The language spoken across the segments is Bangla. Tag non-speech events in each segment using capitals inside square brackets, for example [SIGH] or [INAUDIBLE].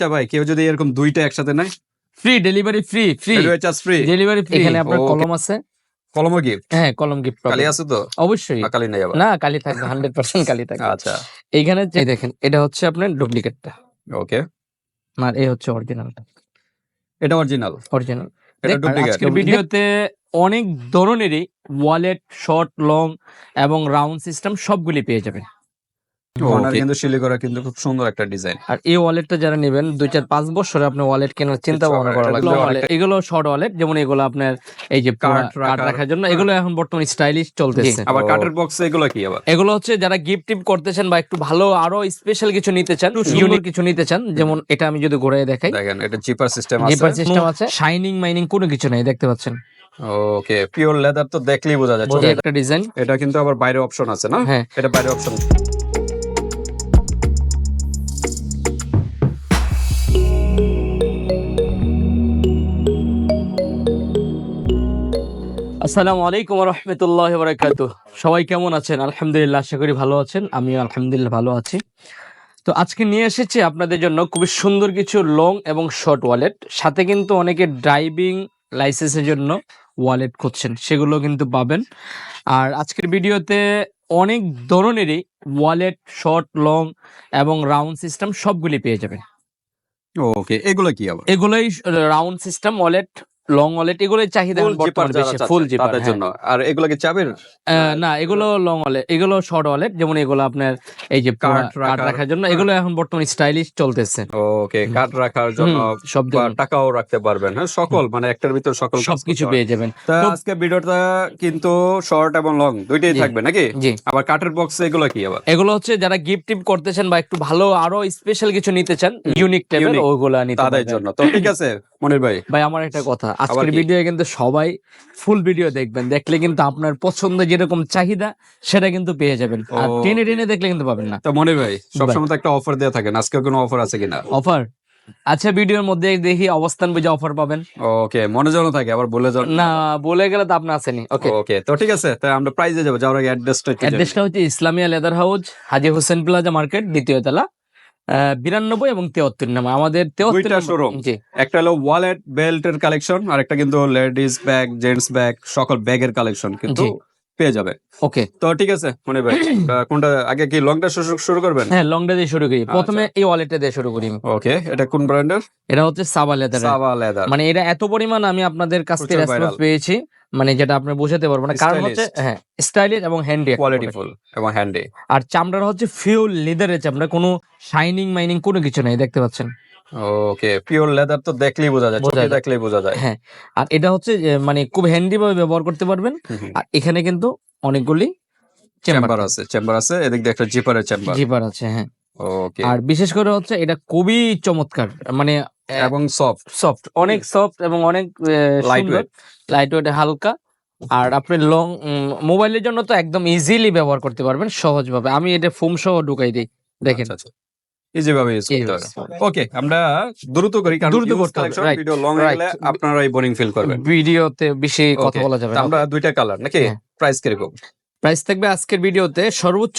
আচ্ছা ভাই কেউ যদি এরকম দুইটা একসাথে নেয়। Free delivery free free delivery charge free delivery free এখানে আপনার কলম আছে? কলমও গিফট হ্যাঁ কলম গিফট কালি আছে তো? অবশ্যই। কালি নাই আবার? না কালি থাকবে হান্ড্রেড পার্সেন্ট কালি থাকবে। আচ্ছা। এইখানে যে দেখেন এটা হচ্ছে আপনার ডুপ্লিকেটটা। ওকে আর এই হচ্ছে অরিজিনালটা এটা অরিজিনাল অরিজিনাল এটা ডুপ্লিকেট আজকের ভিডিওতে অনেক ধরনেরই ওয়ালেট শর্ট লং এবং রাউন্ড সিস্টেম সবগুলি পেয়ে যাবেন। কর্নার কিন্তু শিলি করা কিন্তু খুব সুন্দর একটা ডিজাইন আর এই ওয়ালেটটা যারা নেবেন দুই চার পাঁচ বছরে আপনি ওয়ালেট কেনার চিন্তা ভাবনা করা লাগবে। এগুলো শর্ট ওয়ালেট যেমন এগুলো আপনার এই যে কার্ড রাখার- জন্য এগুলো এখন বর্তমানে স্টাইলিশ চলতেছে। আবার। কাঠের বক্স এগুলো কি আবার? এগুলো হচ্ছে যারা গিফট টিপ করতেছেন বা একটু ভালো আরও স্পেশাল কিছু নিতে চান ইউনিক কিছু নিতে চান যেমন এটা আমি যদি ঘুরে দেখাই। দেখেন এটা জিপার সিস্টেম জিপার আছে সিস্টেম আছে শাইনিং মাইনিং কোনো কিছু নেই দেখতে পাচ্ছেন। ওকে পিওর লেদার তো দেখলেই বোঝা যাচ্ছে। একটা ডিজাইন এটা কিন্তু আবার বাইরে অপশন আছে না? হ্যাঁ। এটা বাইরে অপশন আসসালামু আলাইকুম রহমতুল্লাহ বারাকাতু সবাই কেমন আছেন? আলহামদুলিল্লাহ আশা করি ভালো আছেন। আমিও আলহামদুলিল্লাহ ভালো আছি। তো আজকে নিয়ে এসেছি আপনাদের জন্য খুবই সুন্দর কিছু লং এবং শর্ট ওয়ালেট সাথে কিন্তু অনেকে ড্রাইভিং লাইসেন্সের জন্য ওয়ালেট খুঁজছেন সেগুলো কিন্তু পাবেন। আর আজকের ভিডিওতে অনেক ধরনেরই ওয়ালেট শর্ট লং এবং রাউন্ড সিস্টেম সবগুলি পেয়ে যাবেন। ওকে এগুলো কি আবার? এগুলোই round system wallet long wallet এগুলোই চাহিদা বর্তমানে বেশি ফুল জিপার তাদের জন্য। আর এগুলো কি চাবের? না এগুলো লং ওয়ালেট এগুলো শর্ট ওয়ালেট যেমন এগুলো আপনার এই যে কার্ড রাখার- জন্য এগুলো এখন বর্তমানে স্টাইলিশ চলতেছে। ওকে কাঠ রাখার জন্য সব টাকাও রাখতে পারবেন হ্যাঁ সকল মানে একটার ভিতর সকল সবকিছু পেয়ে যাবেন। আজকে ভিডিওটা কিন্তু শর্ট এবং লং দুইটাই থাকবে নাকি? জি। আবার কাঠের বক্স এগুলো কি আবার? এগুলো হচ্ছে যারা গিফট টিপ করতেছেন বা একটু ভালো আরও স্পেশাল কিছু নিতে চান ইউনিক Unique। ওইগুলা নিতে তাদের জন্য। তো ঠিক আছে মনির ভাই ভাই আমার একটা কথা। আজকের ভিডিও কিন্তু সবাই ফুল ভিডিও দেখবেন। দেখলে কিন্তু আপনার পছন্দ যেরকম চাহিদা সেটা কিন্তু পেয়ে যাবেন। আর টেনে টেনে দেখলে কিন্তু পাবেন না। তো মনির ভাই সবসময় তো একটা অফার দেওয়া থাকেন আজকে কোনো অফার আছে কিনা? অফার আচ্ছা ভিডিওর মধ্যে দেখি অবস্থান বুঝে অফার পাবেন। ওকে মনে যেন থাকে আবার বলে যান না বলে গেলে তো আপনি আসেনি। ওকে ওকে তো ঠিক আছে তাই আমরা প্রাইজে যাব। যাওয়ার আগে অ্যাড্রেসটা অ্যাড্রেসটা হচ্ছে Islamia leather house Haji Hossain plaza market দ্বিতীয় তলা। বিরানব্বই এবং তেহত্তর নাম আমাদের তেহত্তর শোরুম জি। একটা হলো ওয়ালেট বেল্টের কালেকশন আর একটা কিন্তু লেডিস ব্যাগ জেন্টস ব্যাগ সকল ব্যাগের কালেকশন কিন্তু। পেয়ে যাবে। ওকে। তো ঠিক আছে মনে ভাই [CLEARS THROAT] কোনটা আগে কি লংটা শুরু করবেন? হ্যাঁ লংটা দিয়ে শুরু করি। আচ্ছা। প্রথমে এই ওয়ালেটটা দিয়ে শুরু করি ওকে এটা কোন ব্র্যান্ডের এটা হচ্ছে সাবা লেদার সাবা লেদার মানে এটা এত পরিমাণ আমি আপনাদের কাছ থেকে রেসপন্স পেয়েছি মানে যেটা আপনি বোঝাতে পারব না। কারণ হচ্ছে হ্যাঁ স্টাইলিশ এবং হ্যান্ডি কোয়ালিটিফুল এবং হ্যান্ডি আর চামড়ার হচ্ছে ফিউল লেদারের চামড়া কোনো শাইনিং মাইনিং কোনো কিছু নেই দেখতে পাচ্ছেন? ওকে পিওর লেদার তো দেখলেই বোঝা যায় চোখে দেখলেই বোঝা যায়। হ্যাঁ আর এটা হচ্ছে মানে খুব হ্যান্ডি ভাবে ব্যবহার করতে পারবেন। আর এখানে কিন্তু অনেকগুলি চেম্বার আছে চেম্বার আছে এদিক দিয়ে একটা জিপারের চেম্বার জিপার আছে হ্যাঁ। ওকে আর বিশেষ করে হচ্ছে এটা খুবই চমৎকার মানে এবং সফট সফট অনেক সফট এবং অনেক লাইট ওয়েট লাইট হালকা। আর আপনি লং মোবাইলের জন্য তো একদম ইজিলি ব্যবহার করতে পারবেন সহজভাবে। আমি এটা ফোম সহ ঢুকাই দিই দেখেন। ইজি ভাবে ইউজ করতে হবে। ওকে আমরা দ্রুত করি কারণ দ্রুত করতে হবে, ভিডিও লং হলে আপনারাই আপনারা বোরিং ফিল করবেন ভিডিওতে বেশি কথা বলা যাবে আমরা দুইটা কালার নাকি? হ্যাঁ। প্রাইস কীরকম? প্রাইস থাকবে আজকের ভিডিওতে সর্বোচ্চ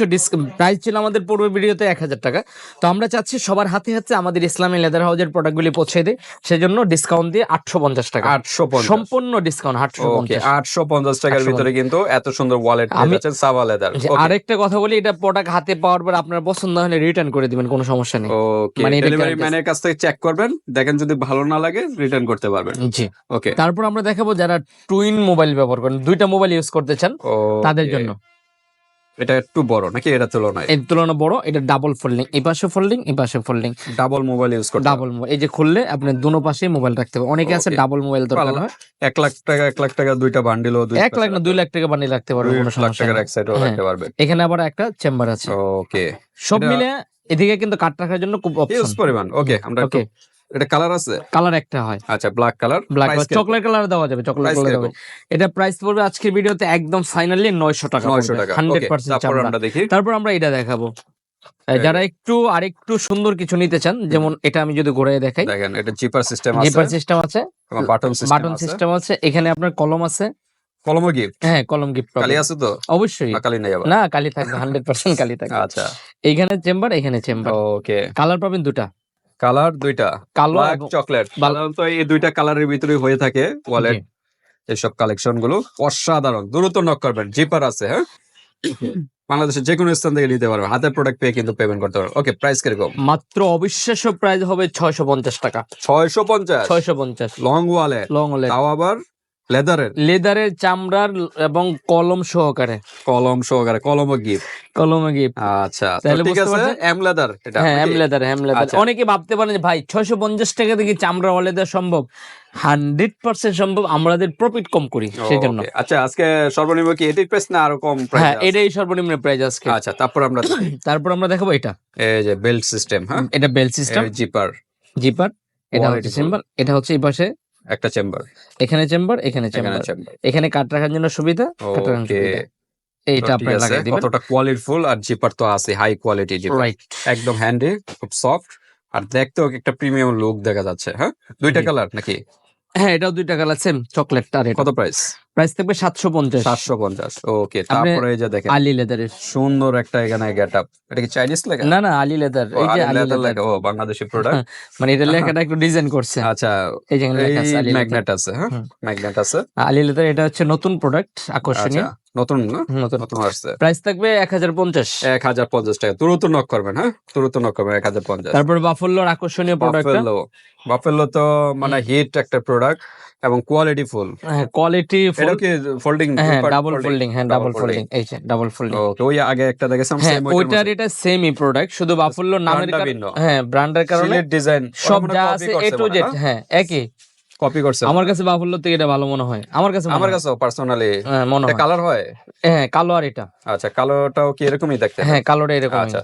প্রাইস ছিল আমাদের পূর্বের ভিডিওতে এক হাজার টাকা। তো আমরা চাচ্ছি সবার হাতে হাতে আমাদের ইসলামী লেদার হাউজের প্রোডাক্টগুলি পৌঁছে দিই সেজন্য ডিসকাউন্ট দিয়ে আটশো পঞ্চাশ টাকা। আটশো পঞ্চাশ। সম্পূর্ণ ডিসকাউন্ট আটশো আটশো পঞ্চাশ টাকার ভিতরে কিন্তু এত সুন্দর ওয়ালেট আমি- সাবা লেদার আরেকটা কথা বলি এটা প্রোডাক্ট হাতে পাওয়ার পর আপনার পছন্দ হলে রিটার্ন করে দিবেন কোনো সমস্যা নেই। মানে ডেলিভারি ম্যানের কাছ থেকে চেক করবেন দেখেন যদি ভালো না লাগে রিটার্ন করতে পারবেন। জি। ওকে। তারপর আমরা দেখাবো যারা টুইন মোবাইল ব্যবহার করেন দুইটা মোবাইল ইউজ করতে চান তাদের জন্য। এটা একটু বড় নাকি এটা তুলনায়? এর তুলনা বড় এটা ডাবল ফোল্ডিং এই পাশে ফোল্ডিং এই পাশে ফোল্ডিং ডাবল মোবাইল ইউজ করতে ডাবল মোবাইল এই যে খুললে আপনি দুনো পাশে মোবাইল রাখতে হবে অনেকে আছে ডাবল মোবাইল দরকার হয়। এক লাখ টাকা এক লাখ টাকা দুইটা বান্ডিলও দুই এক লাখ না দুই লাখ টাকা বানিয়ে রাখতে পারবে কোনো লাখ টাকার এক সাইডও হ্যাঁ। রাখতে পারবেন এখানে আবার একটা চেম্বার আছে। ওকে সব মিলে এদিকে কিন্তু কাট রাখার জন্য খুব ইউজ অপশন পরিমাণ। ওকে আমরা ওকে এটা কালার আছে? কালার একটা হয়। আচ্ছা black colour black chocolate colour দেওয়া যাবে চকলেট কালার দেওয়া এটা প্রাইস পড়বে আজকের ভিডিওতে একদম ফাইনালি নয়শো টাকা 900 টাকা হান্ড্রেড ওকে পার্সেন্ট তারপর আমরা দেখি। তারপর আমরা এটা দেখাবো। যারা একটু আরেকটু সুন্দর কিছু নিতে চান যেমন এটা আমি যদি ঘুরে দেখাই। দেখেন এটা জিপার সিস্টেম জিপার সিস্টেম আছে। বাটন সিস্টেম বাটন সিস্টেম আছে। এখানে আপনার কলম আছে। কলমও গিফট হ্যাঁ কলম গিফট কালি আছে তো? অবশ্যই। কালি নাই আবার? না কালি থাকবে হান্ড্রেড পার্সেন্ট কালি থাকবে। আচ্ছা। এইখানে চেম্বার এখানে চেম্বার ওকে কালার পাবেন দুটা। কালার দুইটা কালো এবং- চকলেট সাধারণত এই দুইটা কালারের ভিতরে হয়ে থাকে ওয়ালেট এসব কালেকশনগুলো অসাধারণ দ্রুত নক করবেন জিপার আছে হ্যাঁ? বাংলাদেশের যে কোনো স্থান থেকে নিতে পারবে হাতের প্রোডাক্ট পেয়ে কিন্তু পেমেন্ট করতে পারবে ওকে প্রাইস কীরকম? মাত্র অবিশ্বাস্য প্রাইস হবে ছয়শো পঞ্চাশ টাকা। ছয়শো পঞ্চাশ? ছয়শো পঞ্চাশ। লং ওয়ালে লং ওয়ালে তাও আবার লেদারের? লেদারের চামড়ার এবং কলম সহকারে। কলম সহকারে কলম গিফট। কলমে গিফট। আচ্ছা তাহলে ঠিক আছে? এম লেদার এটা হ্যাঁ এম লেদার এম লেদার। অনেকে ভাবতে পারেন যে ভাই ছয়শো পঞ্চাশ টাকা থেকে চামড়া দেওয়া সম্ভব? হান্ড্রেড পার্সেন্ট সম্ভব আমাদের প্রফিট কম করি সেই জন্য আচ্ছা আজকে সর্বনিম্ন কি এটির প্রাইস না আরও কম প্রাইস হ্যাঁ এটাই সর্বনিম্ন প্রাইস আজকে। আচ্ছা তারপর আমরা [CLEARS THROAT] তারপর আমরা দেখাবো এটা। এই যে বেল্ট সিস্টেম হ্যাঁ? এটা বেল সিস্টেম জিপার জিপার এটা হচ্ছে। চেম্বার এটা হচ্ছে এই পাশে। একটা চেম্বার। এখানে চেম্বার এখানে চেম্বার। এখানে কাট রাখার জন্য সুবিধা কাট রাখার সুবিধা। এইটা আপনি লাগিয়ে দিবেন। কতটা কোয়ালিটিফুল আর জিপার তো আছে হাই কোয়ালিটি জিপার একদম হ্যান্ডি খুব সফট আর দেখতেও একটা প্রিমিয়াম লুক দেখা যাচ্ছে হ্যাঁ? দুইটা কালার নাকি? হ্যাঁ এটাও দুইটা কালার সেম চকলেট আর কত প্রাইস প্রাইস থাকবে সাতশো পঞ্চাশ। সাতশো পঞ্চাশ ওকে তারপরে এই যে দেখেন আলি লেদারের সুন্দর একটা এখানে গেট আপ এটা কি চাইনিজ লেখা? না না আলি লেদার এই যে আলি লেদার লেখা ও বাংলাদেশি প্রোডাক্ট মানে এটা লেখাটা একটু ডিজাইন করছে। আচ্ছা এই যে লেখা আছে ম্যাগনেট আছে হ্যাঁ ম্যাগনেট আছে। আলি লেদার এটা হচ্ছে নতুন প্রোডাক্ট আকর্ষণীয়। আচ্ছা। নতুন না? নতুন। আসছে। প্রাইস থাকবে এক হাজার পঞ্চাশ। এক হাজার পঞ্চাশ টাকা। নক করবেন হ্যাঁ? নক করবেন এক হাজার পঞ্চাশ। তারপরে বাফল্লোর আকর্ষণীয় প্রোডাক্ট তো মানে হিট একটা প্রোডাক্ট এবং কোয়ালিটি ফুল হ্যাঁ কোয়ালিটি এটা কি ফোল্ডিং হ্যাঁ ডাবল ফোল্ডিং হ্যাঁ ডাবল ফোল্ডিং এই যে ডাবল ফোল্ডিং ওকে ওই আগে একটা দেখেছিলাম হ্যাঁ সেম ওইটার এটা সেমই প্রোডাক্ট শুধু বাফল্লোর নামের ব্র্যান্ডটা কারণে হ্যাঁ ব্র্যান্ডের কারণে ডিজাইন সব যা আছে এ টু জেড হ্যাঁ একই। কপি করছে? আমার কাছে বাফল্লোর থেকে এটা ভালো মনে হয়। আমার কাছে আমার কাছে পার্সোনালি হ্যাঁ, মনে হয়। কালার হয়? হ্যাঁ কালো আর এটা। আচ্ছা কালোটাও কি এরকমই দেখতে? হ্যাঁ কালোটা এরকম আচ্ছা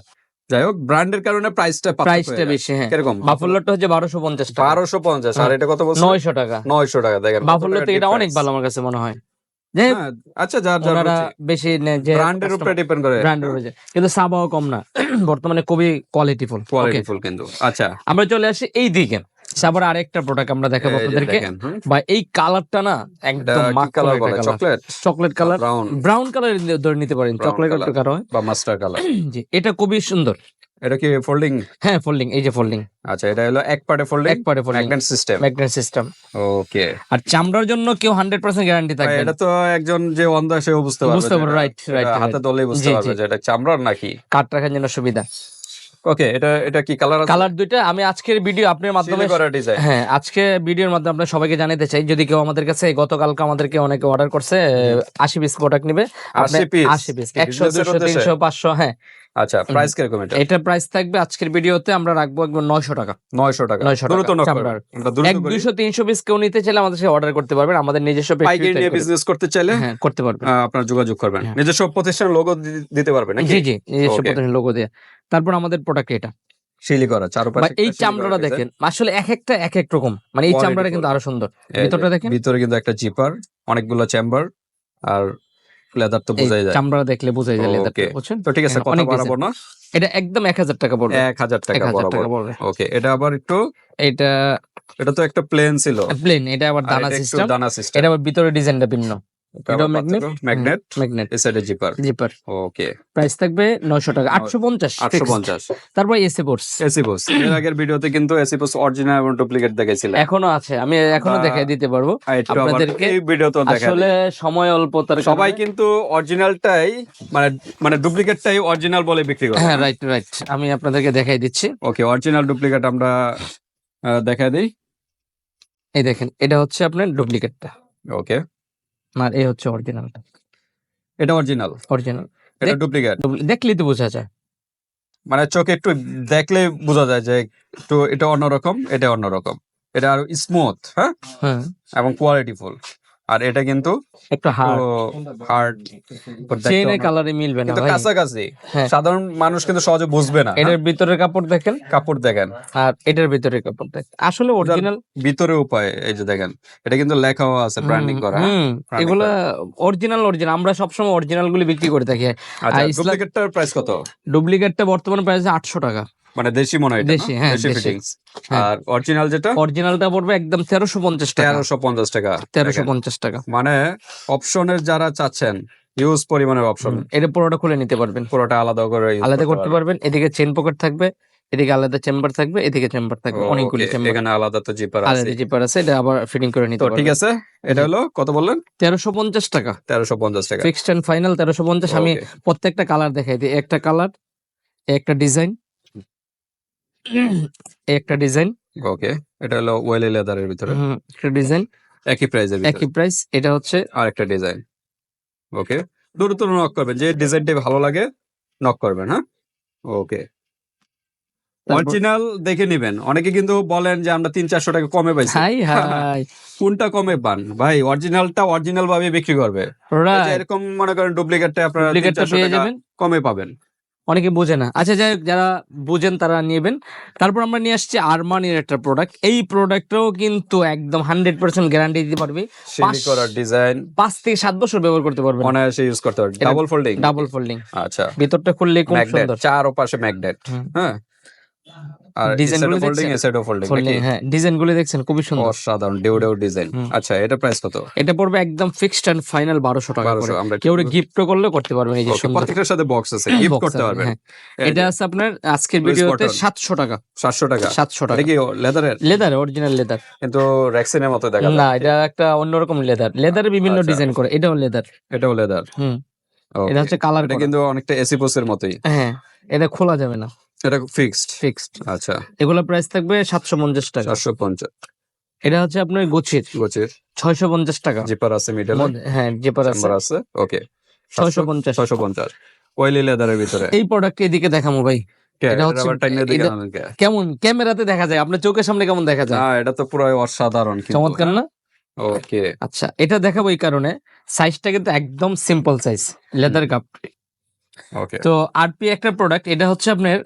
যাই হোক ব্র্যান্ডের কারণে প্রাইসটা প্রাইসটা বেশি হ্যাঁ। কীরকম? বাফল্লোরটা হচ্ছে বারোশো পঞ্চাশ টাকা। বারোশো পঞ্চাশ আর এটা কত বলছো? নয়শো টাকা। নয়শো টাকা দেখেন বাফল্লো টাকা থেকে এটা অনেক ভালো আমার কাছে মনে হয়। হ্যাঁ, আচ্ছা যার যার বেশি যে ব্র্যান্ডের উপরে ডিপেন্ড করে। ব্র্যান্ডের কিন্তু সাবাও কম না। [CLEARS THROAT] বর্তমানে খুবই কোয়ালিটিফুল কিন্তু। আচ্ছা। আমরা চলে আসি এই দিকে। সাবার আরেকটা প্রোডাক্ট আমরা দেখাবো আপনাদেরকে। বা এই কালারটা না একদম কালার বলে? Chocolate chocolate colour brown colour ধরে নিতে পারেন। চকলেট। একটু হয়? বা মাস্টার কালার [CLEARS THROAT] জি এটা খুবই সুন্দর। এটা কি ফোল্ডিং হ্যাঁ ফোল্ডিং এই যে ফোল্ডিং আচ্ছা এটা হলো এক পার্টে ফোল্ডিং এক পারে folding magnet system magnet system okay আর চামড়ার জন্য কেউ হান্ড্রেড পার্সেন্ট গ্যারান্টি থাকবে। এটা তো একজন যে অন্ধ সেও বুঝতে পারবে বুঝতে পারবে, right, right, হাতে right. বুঝতে পারবে যে এটা চামড়ার নাকি। কাট রাখার জন্য সুবিধা। ওকে এটা এটা কি কালার কালার দুইটা। আমি আজকের ভিডিও আপনার মাধ্যমে হ্যাঁ আজকে ভিডিওর মাধ্যমে আপনার সবাইকে জানাতে চাই। যদি কেউ আমাদের কাছে গতকালকে আমাদেরকে অনেকে অর্ডার করছে আশি পিস প্রোডাক্ট নিবে। 80 piece? আশি পিস একশো দুশো তিনশো পাঁচশো হ্যাঁ। আচ্ছা প্রাইস কীরকম এটা? এটার প্রাইস থাকবে আজকের ভিডিওতে আমরা রাখব একবার নয়শো টাকা। 900 টাকা। 900 টাকা, দ্রুত দ্রুত এক করি। দুশো তিনশো পিস কেউ নিতে চাইলে আমাদের সাথে অর্ডার করতে পারবেন আমাদের নিজস্ব পাইকারি নিয়ে বিজনেস করতে চাইলে হ্যাঁ করতে পারবেন। আপনার যোগাযোগ করবেন। হ্যাঁ। নিজস্ব প্রতিষ্ঠান লোগো দিতে পারবেন নাকি? জি জি নিজস্ব প্রতিষ্ঠান লোগো দিয়ে। তারপর আমাদের প্রোডাক্ট এটা। শিলি করা চার বা এই চামড়াটা দেখেন আসলে এক একটা এক এক রকম। মানে এই চামড়াটা কিন্তু আরও সুন্দর। ভিতরটা দেখেন। ভিতরে কিন্তু একটা জিপার অনেকগুলো চেম্বার আর লেদার তো বোঝাই যায়। চামড়া দেখলে বোঝাই যায় লেদার বুঝছেন? তো ঠিক আছে কথা অনেক বাড়াবো না? এটা একদম এক হাজার টাকা পড়বে। এক হাজার টাকা পড়বে। ওকে এটা আবার একটু এটা এটা তো একটা প্লেন ছিল। প্লেন এটা আবার দানা এটা সিস্টেম দানা সিস্টেম এটা আবার ভিতরে ডিজাইনটা ভিন্ন। এটাও? Magnet zipper zipper okay price থাকবে টাকা আটশো পঞ্চাশ আটশো পঞ্চাশ। তারপর এসে এসি বস এর আগের ভিডিওতে কিন্তু এসি বস অরিজিনাল এবং ডুপ্লিকেট দেখাইছিলাম। এখনও আছে আমি এখনও দেখাই দিতে পারব। আপনাদেরকে এই ভিডিওতে আসলে সময় অল্প সবাই কিন্তু অরিজিনালটাই মানে মানে ডুপ্লিকেটটাই অরিজিনাল বলে বিক্রি করে। হ্যাঁ রাইট রাইট আমি আপনাদেরকে দেখাই দিচ্ছি। ওকে অরিজিনাল ডুপ্লিকেট আমরা আহ, দেখা দিই। এই দেখেন এটা হচ্ছে আপনার ডুপ্লিকেটটা ওকে আর এই হচ্ছে অরিজিনালটা এটা অরিজিনাল অরিজিনাল এটা ডুপ্লিকেট দেখলেই তো বোঝা যায়। মানে চোখে একটু দেখলে বোঝা যায় যে একটু এটা অন্যরকম এটা অন্যরকম। এটা আরও স্মুথ হ্যাঁ? হ্যাঁ। এবং কোয়ালিটিফুল আর এটা কিন্তু একটু হার্ড হার্ড কালারে মিলবে না ভাই। কাছাকাছি। হ্যাঁ। সাধারণ মানুষ কিন্তু সহজে বুঝবে না? এটার ভিতরের কাপড় দেখেন। কাপড় দেখেন। আর এটার ভিতরের কাপড় দেখেন। আসলে অরিজিনাল ভিতরে উপায় এই যে দেখেন এটা কিন্তু লেখাও আছে ব্র্যান্ডিং করা? এগুলা অরিজিনাল অরিজিনাল আমরা সবসময় অরিজিনাল গুলি বিক্রি করে থাকি। আচ্ছা ডুপ্লিকেটটার প্রাইস কত? ডুপ্লিকেটটা বর্তমান প্রাইস আটশো টাকা। মানে দেশি মনে হয় দেশি, হ্যাঁ, দেশি। ফিটিংস হ্যাঁ। আর অরিজিনাল যেটা? অরিজিনালটা পড়বে একদম তেরোশো পঞ্চাশ টাকা। তেরোশো পঞ্চাশ টাকা। তেরোশো দেখেন। পঞ্চাশ টাকা। মানে অপশনের যারা চাচ্ছেন ইউজ পরিমাণের অপশন এটা পুরোটা খুলে নিতে পারবেন। পুরোটা আলাদা করে আলাদা করতে পারবেন। এদিকে চেন পকেট থাকবে এদিকে আলাদা চেম্বার থাকবে এদিকে চেম্বার থাকবে। অনেকগুলি চেম্বার এখানে আলাদা তো জিপার আছে। আলাদা জিপার আছে এটা আবার ফিটিং করে নিতে পারবেন। ঠিক আছে এটা হলো কত বললেন? তেরোশো পঞ্চাশ টাকা। তেরোশো পঞ্চাশ টাকা। ফিক্সড এন্ড ফাইনাল তেরোশো পঞ্চাশ। আমি প্রত্যেকটা কালার দেখাই দিই। একটা কালার একটা ডিজাইন একটা ডিজাইন। ওকে এটা হলো ওয়েলি লেদারের ভিতরে। একটা ডিজাইন। একই প্রাইজের ভিতরে। একই প্রাইস এটা হচ্ছে আর একটা ডিজাইন। ওকে দ্রুত নক করবেন। যে ডিজাইনটা ভালো লাগে নক করবেন হ্যাঁ? ওকে। অরিজিনাল দেখে নেবেন। অনেকে কিন্তু বলেন যে আমরা তিন চারশো টাকা কমে পাইছি। High high. [LAUGHS] কোনটা কমে পান? ভাই অরিজিনালটা অরিজিনাল ভাবে বিক্রি করবে। এরকম মনে করেন ডুপ্লিকেটটা আপনারা কমে পাবেন। অনেকে বোঝে না। আচ্ছা যাই যারা বুঝেন তারা নেবেন। তারপর আমরা নিয়ে আসছি আরমানির একটা প্রোডাক্ট এই প্রোডাক্টটাও কিন্তু একদম হান্ড্রেড পার্সেন্ট গ্যারান্টি দিতে পারবে। ডিজাইন পাঁচ থেকে সাত বছর ব্যবহার করতে পারবে অনায়াসে ইউজ করতে পারবে ডাবল ফোল্ডিং ডাবল ফোল্ডিং আচ্ছা। ভিতরটা খুললে খুব ম্যাগনেট সুন্দর। চার ও পাশে ম্যাগনেট হ্যাঁ। আর Design গুলো ফোল্ডিং দেখছেন? এ সাইডও ফোল্ডিং হ্যাঁ ডিজাইনগুলো দেখছেন খুবই সুন্দর। অসাধারণ ডেউ ডেউ ডিজাইন আচ্ছা এটা প্রাইস কত? এটা পড়বে একদম ফিক্সড এন্ড ফাইনাল বারোশো টাকা করে। আমরা কেউ গিফট করলে করতে পারবেন এই যে সুন্দর। প্রত্যেকটার সাথে বক্স আছে গিফট করতে পারবেন। হ্যাঁ। এটা আছে আপনার আজকের ভিডিওতে cotton। সাতশো টাকা। সাতশো টাকা? সাতশো টাকা। এটা কি লেদারের লেদার অরিজিনাল লেদার কিন্তু রেক্সিনের মতো দেখা না এটা একটা অন্যরকম লেদার লেদারে বিভিন্ন আচ্ছা। ডিজাইন করে এটাও লেদার এটাও লেদার হুম। এটা হচ্ছে কালার এটা কিন্তু অনেকটা এসি পোসের মতোই। হ্যাঁ এটা খোলা যাবে না। এটা ফিক্সড? ফিক্সড। আচ্ছা। এগুলো প্রাইস থাকবে সাতশো পঞ্চাশ টাকা। চারশো পঞ্চাশ। এটা হচ্ছে আপনার গোছির। গোছের। ছয়শো পঞ্চাশ টাকা। জিপার আছে মিডল হ্যাঁ জেপার আছে। ওকে ছয়শো পঞ্চাশ ছয়শো পঞ্চাশ। ওয়েলি লেদারের ভিতরে? এই প্রোডাক্ট এদিকে দেখামো ভাই? কেমন? ক্যামেরাতে দেখা যায়। আপনার চোখের সামনে কেমন দেখা যায়? এটা তো পুরো অসাধারণ চমৎকার না? ওকে আচ্ছা এটা দেখাবো এই কারণে। সাইজটা কিন্তু একদম সিম্পল সাইজ লেদার কাপ তো আরপি একটা প্রোডাক্ট এটা হচ্ছে আপনার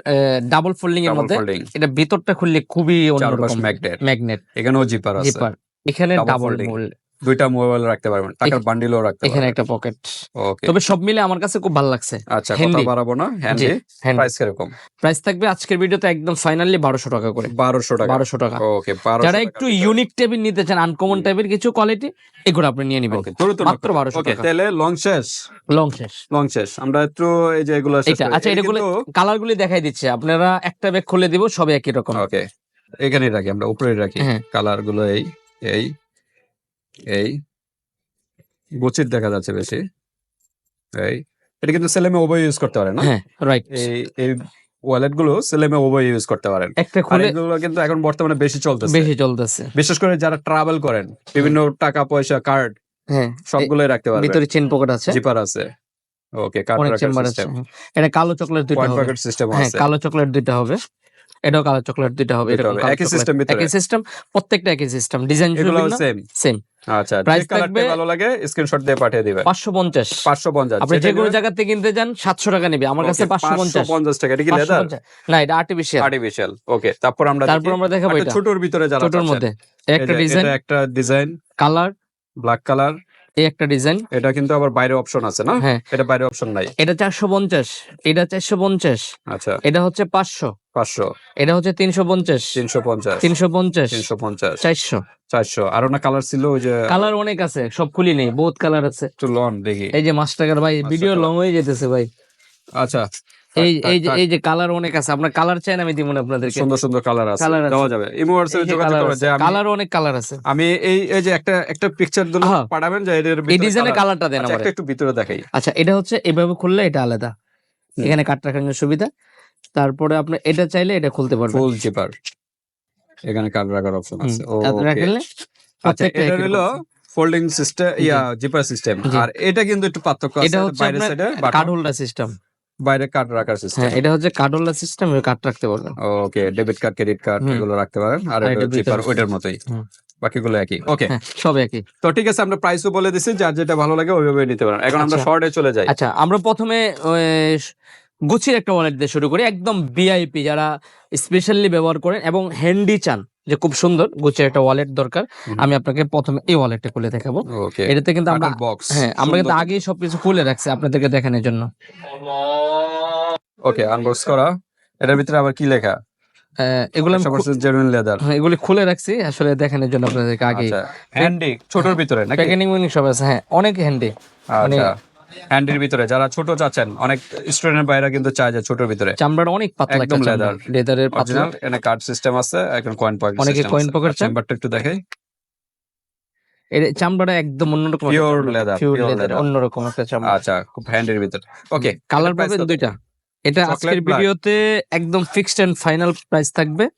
ডাবল ফোল্ডিং এর মধ্যে। এটা ভিতরটা খুললে খুবই অন্যরকম ম্যাগনেট ম্যাগনেট এখানেও জিপার আছে। জিপার এখানে ডাবল। দুইটা মোবাইল রাখতে পারবেন টাকার বান্ডিলও রাখতে এখানে একটা পকেট ওকে তবে সব মিলে আমার কাছে খুব ভালো লাগছে। আচ্ছা কথা বাড়াবো না হ্যান্ডি প্রাইস কীরকম? প্রাইস থাকবে আজকের ভিডিওতে একদম ফাইনালি বারোশো টাকা করে। বারোশো টাকা। বারোশো টাকা। ওকে বারোশো যারা একটু ইউনিক টেবিল নিতে চান আনকমন টাইপের কিছু কোয়ালিটি এগুলো আপনি নিয়ে নেবেন। মাত্র বারোশো ওকে টাকা। তাহলে লং শেষ। লং শেষ। লং শেষ। আমরা একটু এই যে এগুলো এটা আচ্ছা এটা এটাগুলো কালার গুলি দেখাই দিচ্ছে। আপনারা একটা ব্যাগ খুলে দিব সবে একই রকম। ওকে এখানে রাখি আমরা উপরে রাখি হ্যাঁ। কালারগুলো এই এই। এই গোচিত দেখা যাচ্ছে বেশি। এই এটা কিন্তু ছেলে মেয়ে উভয় ইউজ করতে পারে না? হ্যাঁ রাইট এই এই ওয়ালেটগুলো ছেলে মেয়ে উভয় ইউজ করতে পারেন। একটা খুলে এগুলো কিন্তু এখন বর্তমানে বেশি চলতেছে। বেশি চলতেছে। বিশেষ করে যারা ট্রাভেল করেন বিভিন্ন টাকা পয়সা কার্ড হ্যাঁ সবগুলোই রাখতে পারবেন। ভিতরে চেন পকেট আছে। জিপার আছে। ওকে কার্ড রাখার সিস্টেম হ্যাঁ। এটা কালো চকলেট পয়েন্ট হবে। পকেট সিস্টেম হ্যাঁ আছে। কালো চকলেট দুইটা হবে। এটাও কালো চকলেট দুইটা হবে এরকম একই ভিতরে? একই সিস্টেম প্রত্যেকটা একই সিস্টেম ডিজাইন এগুলো সেম সেম আচ্ছা যে থাকবে- ভালো লাগে স্ক্রিনশট দিয়ে পাঠিয়ে দিবেন পাঁচশো পঞ্চাশ। পাঁচশো পঞ্চাশ। আপনি যেটা যে কোনো জায়গা থেকে কিনতে যান সাতশো টাকা নেবে আমার কাছে Okay, পাঁচশো পঞ্চাশ। 550 টাকা এটা কি লেদার না এটা আর্টিফিশিয়াল আর্টিফিশিয়াল ওকে তারপর আমরা তারপর আমরা দেখাবো দেখি এটা। ছোটর ভিতরে যারা ছোটর মধ্যে। একটা ডিজাইন একটা ডিজাইন কালার ব্ল্যাক কালার এই একটা ডিজাইন এটা কিন্তু আবার বাইরে অপশন আছে না? হ্যাঁ। এটা বাইরে অপশন নাই। এটা চারশো পঞ্চাশ এটা চারশো পঞ্চাশ আচ্ছা। এটা হচ্ছে পাঁচশো। পাঁচশো। এটা হচ্ছে তিনশো পঞ্চাশ। তিনশো পঞ্চাশ। তিনশো পঞ্চাশ। তিনশো পঞ্চাশ। চারশো। চারশো। আরও না কালার ছিল ওই যে কালার অনেক আছে সব খুলি নেই বহুত কালার আছে। একটু লন দেখি। এই যে মাস টাকার ভাই ভিডিও লং হয়ে যেতেছে ভাই। আচ্ছা। এই এই যে এই যে কালার অনেক আছে আপনার কালার চাই না আমি দিব না আপনাদেরকে। সুন্দর সুন্দর কালার আছে। দেওয়া যাবে। ইমো হোয়াটসঅ্যাপে যোগাযোগ করবেন যে কালার অনেক কালার আছে। আমি এই এই যে একটা একটা পিকচার দিলে। পাঠাবেন যে এর এই ডিজাইনের কালারটা দেন আচ্ছা, আমার। একটা ভিতরে দেখাই। আচ্ছা এটা হচ্ছে এভাবে খুললে এটা আলাদা। এখানে কাট রাখানোর সুবিধা। তারপরে আপনি এটা চাইলে এটা খুলতে পারবেন। ফুল জিপার এখানে রাখার অপশন আছে। ও রাখলে আচ্ছা এটা হলো folding system yeah zipper system আর এটা কিন্তু একটু পার্থক্য আছে বাইরে সাইডে কার্ড হোল্ডার সিস্টেম বাইরে কার্ড রাখার সিস্টেম হ্যাঁ এটা হচ্ছে কার্ড হোল্ডার সিস্টেম কার্ড রাখতে পারবেন। Okay debit card credit card এগুলো রাখতে পারেন। আর এটা আছে। ওইটার মতোই। বাকিগুলো একই। ওকে হ্যাঁ সব একই। তো ঠিক আছে আমরা প্রাইসও বলে দিছি যার যেটা ভালো লাগে ওইভাবে নিতে পারেন। এখন আমরা আচ্ছা। শর্টে চলে যাই। আচ্ছা আমরা প্রথমে গুছির একটা ওয়ালেট দিয়ে শুরু করি একদম ভিআইপি যারা স্পেশালি ব্যবহার করেন এবং হ্যান্ডি চান যে খুব সুন্দর গুছির একটা ওয়ালেট দরকার। আমি আপনাকে প্রথমে এই ওয়ালেটটা খুলে দেখাবো। এটাতে কিন্তু আমরা বক্স হ্যাঁ আমরা কিন্তু আগেই সবকিছু খুলে রাখছি আপনাদেরকে দেখানোর জন্য। ওকে আনবক্স করা। এটার ভিতরে আবার কি লেখা? আহ, এগুলো আমি জেনুইন লেদার হ্যাঁ, এগুলি খুলে রাখছি আসলে দেখানোর জন্য আপনাদেরকে আগে আচ্ছা হ্যান্ডি ছোটর ভিতরে নাকি? প্যাকেনিং সব আছে হ্যাঁ অনেক হ্যান্ডি মানে আচ্ছা হ্যান্ডির ভিতরে যারা ছোট চাচ্ছেন অনেক স্টুডেন্ট ভাইরা কিন্তু চায় যে ছোটর ভিতরে। চামড়াটা অনেক পাতলা একদম লেদারের পাতলা। এখানে কার্ড সিস্টেম আছে এখন কয়েন পকেট অনেকে pocket চান। চেম্বারটা একটু দেখাই। এর চামড়াটা একদম অন্যরকম পিওর লেদার পিওর লেদার অন্যরকম একটা চামড়া। আচ্ছা খুব হ্যান্ডির ভিতরে। ওকে কালার পাবেন দুইটা। এটা Chocolate আজকের black। ভিডিওতে একদম ফিক্সড এন্ড ফাইনাল প্রাইস থাকবে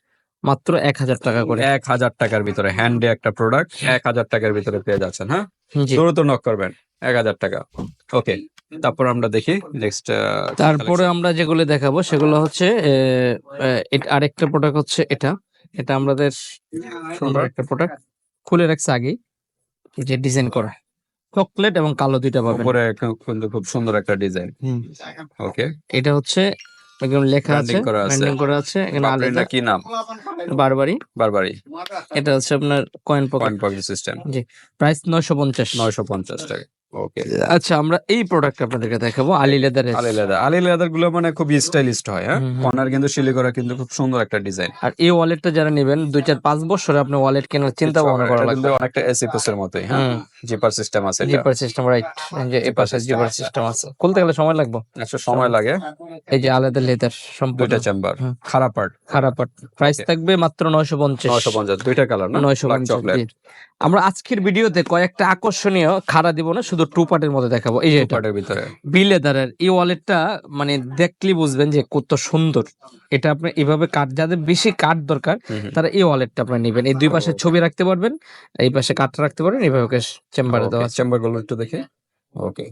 মাত্র এক হাজার টাকা করে। এক হাজার টাকার ভিতরে হ্যান্ডে একটা প্রোডাক্ট এক হাজার টাকার ভিতরে পেয়ে যাচ্ছেন হ্যাঁ? জি। দ্রুত নক করবেন এক হাজার টাকা। ওকে তারপর আমরা দেখি নেক্সট তারপরে আমরা যেগুলো দেখাবো সেগুলো হচ্ছে আহ, আহ, এট- আরেকটা প্রোডাক্ট হচ্ছে এটা। এটা আমাদের সুন্দর একটা প্রোডাক্ট খুলে রাখছে আগেই এই যে ডিজাইন করা। চকলেট এবং কালো দুইটা পাবেন। উপরে কিন্তু খুব সুন্দর একটা ডিজাইন। ওকে। এটা হচ্ছে একদম লেখা আছে ব্র্যান্ডিং করা আছে এখানে আলাদা এটা কি নাম? বারবারি। বারবারি। এটা হচ্ছে আপনার coin pocket coin pocket system জি প্রাইস নয়শো পঞ্চাশ। নয়শো পঞ্চাশ টাকা। ওকে। আচ্ছা আমরা এই প্রোডাক্ট আপনাদেরকে দেখাবো আলি লেদারের আলি লেদার আলি লেদারগুলো মানে খুব স্টাইলিস্ট হয় হ্যাঁ। কর্নার কিন্তু শিলি করা কিন্তু খুব সুন্দর একটা ডিজাইন আর এই ওয়ালেটটা যারা নেবেন দুই চার পাঁচ বছরে আপনি ওয়ালেট কেনার চিন্তা ভাবনা করা লাগবে। অনেকটা এসি পোসের মতোই হ্যাঁ? জিপার সিস্টেম আছে জিপার সিস্টেম রাইট যে এই পাশে জিপার সিস্টেম আছে। খুলতে গেলে সময় লাগবে? একটু সময় লাগে। এই যে আলাদা লেদার সম্পূর্ণ। দুইটা চেম্বার খারাপ পার্ট খারাপ প্রাইস থাকবে মাত্র নয়শো পঞ্চাশ। নয়শো পঞ্চাশ। দুইটা কালার না? নয়শো Black পঞ্চাশ chocolate, আমরা আজকের ভিডিওতে কয়েকটা আকর্ষণীয় খাড়া দিব না শুধু টু পার্টের মধ্যে দেখাবো। এই যে এর ভিতরে। বি লেদারের এই ওয়ালেটটা মানে দেখলেই বুঝবেন যে কত সুন্দর। এটা আপনি এভাবে কাঠ যাদের বেশি কাঠ দরকার। তারা এই ওয়ালেটটা আপনি নেবেন। এই দুই পাশে ছবি রাখতে পারবেন এই পাশে কাঠটা রাখতে পারবেন এইভাবে চেম্বারে দেওয়া চেম্বারগুলো একটু দেখে। ওকে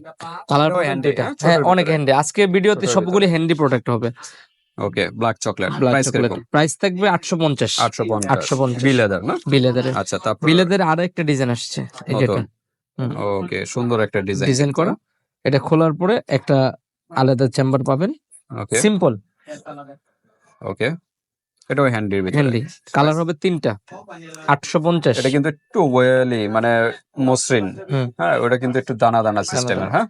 কালার দুইটা। হ্যাঁ? হ্যাঁ অনেক হ্যান্ডি আজকে ভিডিওতে সবগুলি হ্যান্ডি প্রোডাক্ট হবে। Okay black chocolate price chocolate কীরকম? প্রাইস থাকবে আটশো পঞ্চাশ। আটশো পঞ্চাশ। আটশো পঞ্চাশ। বি না? বিলেদারের আচ্ছা তারপর বি লেদারের আরও একটা ডিজাইন আসছে। এই যেটা। ওকে সুন্দর একটা ডিজাইন ডিজাইন করা। এটা খোলার পরে একটা আলাদা চেম্বার পাবেন। ওকে সিম্পল ওকে এটাও হ্যান্ডির ভিতরে। হ্যান্ডি কালার হবে তিনটা। আটশো পঞ্চাশ। এটা কিন্তু একটু ওয়েলি মানে মসৃণ। হ্যাঁ ওটা কিন্তু একটু দানা দানা সিস্টেমের হ্যাঁ?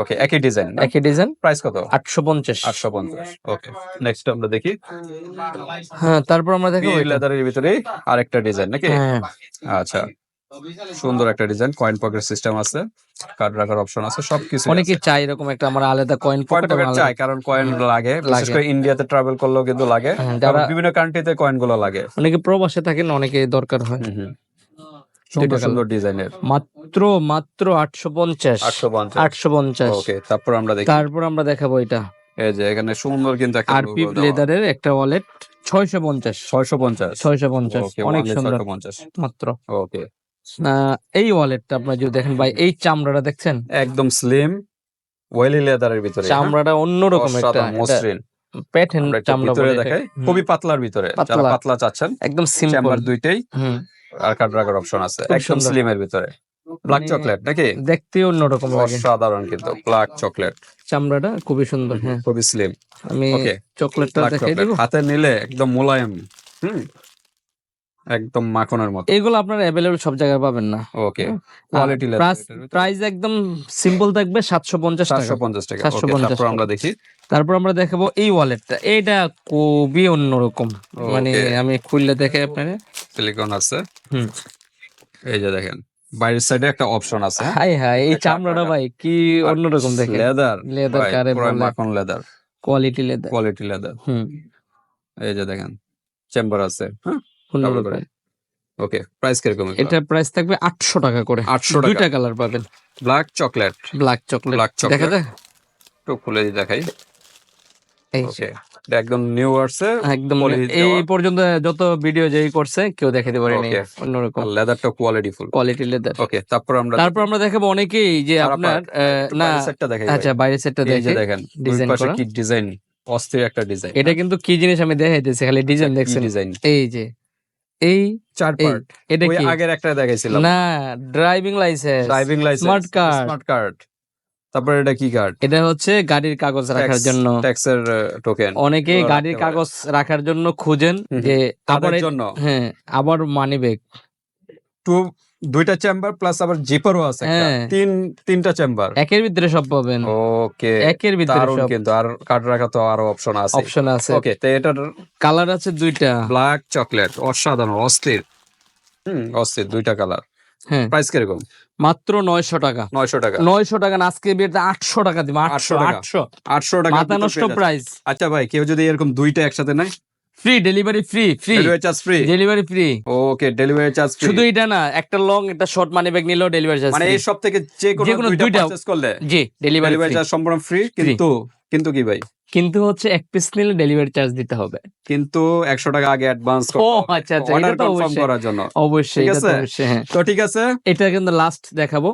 ওকে একই ডিজাইন একই ডিজাইন প্রাইস কত? আটশো পঞ্চাশ। আটশো পঞ্চাশ ওকে নেক্সট আমরা দেখি। হ্যাঁ তারপর আমরা দেখি। লেদারের ভিতরে আরেকটা ডিজাইন নাকি? হ্যাঁ। আচ্ছা। সুন্দর একটা ডিজাইন কয়েন পকেট সিস্টেম আছে কার্ড রাখার অপশন আছে সবকিছু অনেকে চাই এরকম একটা আমার আলাদা কয়েন পকেট চাই কারণ কয়েন লাগে বিশেষ করে ইন্ডিয়াতে ট্রাভেল করলেও কিন্তু লাগে হ্যাঁ, বিভিন্ন কান্ট্রিতে কয়েনগুলো লাগে। অনেকে প্রবাসে থাকেন অনেকে দরকার হয়। সুন্দর সুন্দর ডিজাইনের মাত্র মাত্র আটশো পঞ্চাশ। আটশো পঞ্চাশ। ওকে তারপর আমরা দেখি। তারপর আমরা দেখাবো এটা। এই যে এখানে সুন্দর কিন্তু একটা আরপি লেদারের একটা ওয়ালেট ছয়শো পঞ্চাশ। ছয়শো পঞ্চাশ। ছয়শো পঞ্চাশ অনেক সুন্দর। পঞ্চাশ। মাত্র। ওকে এই ওয়ালেটটা আপনার যদি দেখেন ভাই এই চামড়াটা দেখছেন? একদম স্লিম ওয়েলি লেদারের ভিতরে হ্যাঁ? চামড়াটা অন্যরকম একটা মসৃণ। প্যাটার্ন চামড়া ভিতরে দেখাই খুবই পাতলার ভিতরে যারা পাতলা। চাচ্ছেন একদম সিম্পল চেম্বার দুইটাই হুম। আর কার্ড রাখার অপশন আছে একদম সুন্দর। স্লিমের ভিতরে। ব্ল্যাক মানে চকলেট নাকি? দেখতে অন্যরকম লাগে। অসাধারণ কিন্তু ব্ল্যাক চকলেট চামড়াটা খুবই সুন্দর হ্যাঁ। খুবই স্লিম আমি চকলেটটা দেখাই দেবো। হাতে নিলে একদম মোলায়েম হুম? একদম মাখনের মতো। এগুলো আপনারা অ্যাভেলেবল সব জায়গায় পাবেন না। ওকে কোয়ালিটি প্রাইস একদম সিম্পল থাকবে সাতশো পঞ্চাশ টাকা। সাতশো পঞ্চাশ টাকা। 750 ওকে তারপর আমরা দেখি। তারপর আমরা দেখাবো এই ওয়ালেটটা এইটা খুবই অন্যরকম। মানে আমি খুললে দেখে আপনারা সিলিকন আছে। হুম। এই যে দেখেন বাইরের সাইডে একটা অপশন আছে। হাই হাই এই এটা চামড়াটা ভাই কি অন্যরকম দেখে লেদার লেদার কারে বলে মাখন leather quality leather quality leather হুম। এই যে দেখেন চেম্বার আছে। হ্যাঁ? ওকে প্রাইস কীরকম এটা প্রাইস থাকবে আটশো টাকা করে। 800 টাকা। দুইটা কালার পাবেন। Black chocolate black chocolate Black chocolate। দেখা যায় একটু খুলে দেখাই। এই এটা একদম নিউ আসছে একদম এই পর্যন্ত যত ভিডিও যেই করছে কেউ দেখাতে পারেনি. অন্যরকম। লেদারটা quality full quality leather okay তারপর আমরা তারপর আমরা দেখাবো অনেকেই যে আপনার না সেটটা দেখাই আচ্ছা বাইরের সেটটা এই যে দেখে দেখেন design করা। কি ডিজাইন অস্থির একটা ডিজাইন এটা কিন্তু কি জিনিস আমি দেখাইতেছি খালি ডিজাইন দেখছেন। ডিজাইন এই যে। এই চার পার্ট এটা কি? আগের একটা দেখাইছিলাম। না driving licence driving licence smart card smart card তারপর এটা কি কার্ড এটা হচ্ছে গাড়ির কাগজ রাখার জন্য। ট্যাক্সের টোকেন অনেকেই গাড়ির কাগজ রাখার জন্য খুঁজেন। যে আবার জন্য। হ্যাঁ আবার মানি ব্যাগ টু দুইটা চেম্বার প্লাস আবার জিপারও আছে একটা। হ্যাঁ। তিন তিনটা চেম্বার একের ভিতরে সব পাবেন। ওকে। একের ভিতরে সব। কিন্তু। আর কার্ড রাখা তো আরও অপশন আছে। অপশন আছে। ওকে তো এটার কালার আছে দুইটা। ব্ল্যাক চকলেট অসাধারণ অস্থির। হুম অস্থির দুইটা কালার হ্যাঁ। প্রাইস কীরকম? মাত্র নয়শো টাকা। নয়শো টাকা। নয়শো টাকা না আজকে বিয়েতে আটশো টাকা দিব। আটশো 800 টাকা। আটশো। আটশো টাকা মাথা নষ্ট প্রাইস আচ্ছা ভাই কেউ যদি এরকম দুইটা একসাথে নেয়? Free delivery free free delivery charge free delivery free okay delivery charge free শুধু এটা না একটা লং একটা শর্ট মানি ব্যাগ নিলেও ডেলিভারি চার্জ মানে এই সব থেকে যে কোনো দুইটা পারচেজ করলে জি ডেলিভারি চার্জ সম্পূর্ণ ফ্রি কিন্তু কিন্তু কি ভাই? কিন্তু হচ্ছে এক পিস নিলে ডেলিভারি চার্জ দিতে হবে। কিন্তু একশো টাকা আগে অ্যাডভান্স ও আচ্ছা আচ্ছা অর্ডার কনফার্ম করার জন্য। অবশ্যই ঠিক আছে? হ্যাঁ। তো ঠিক আছে? এটা কিন্তু লাস্ট দেখাবো।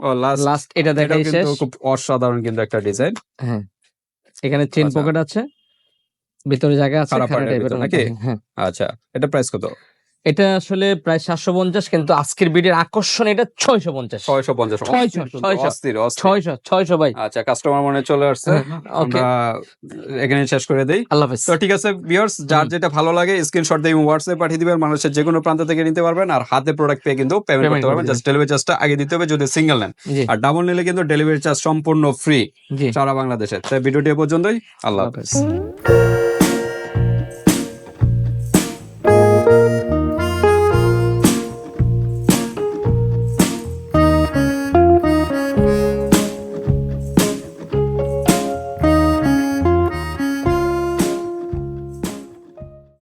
লাস্ট এটা দেখাই শেষ। খুব অসাধারণ কিন্তু একটা ডিজাইন হ্যাঁ। এখানে চেন আচ্ছা। পকেট আছে। ভিতরে জায়গা আছে নাকি? হ্যাঁ আচ্ছা এটা প্রাইস কত? এটা আসলে প্রায় সাতশো পঞ্চাশ কিন্তু আজকের বিডের আকর্ষণ এটা ছয়শো পঞ্চাশ। ছয়শো পঞ্চাশ ছয়শো, ছয়শো। ভাই। আচ্ছা কাস্টমার মনে চলে আসছে। আমরা এখানে শেষ করে দেই। আল্লাহ হাফেজ। তো ঠিক আছে ভিউয়ার্স যার যেটা ভালো লাগে স্ক্রিনশট দিয়ে হোয়াটসঅ্যাপে পাঠিয়ে দিবেন মানুষের যে কোনো প্রান্ত থেকে নিতে পারবেন আর হাতে প্রোডাক্ট পেয়ে কিন্তু পেমেন্ট করতে পারবেন। জাস্ট ডেলিভারি চার্জটা আগে দিতে হবে যদি সিঙ্গেল নেন। আর ডাবল নিলে কিন্তু ডেলিভারি চার্জ সম্পূর্ণ ফ্রি সারা বাংলাদেশে। তাই ভিডিওটি এ পর্যন্তই। আল্লাহ হাফেজ।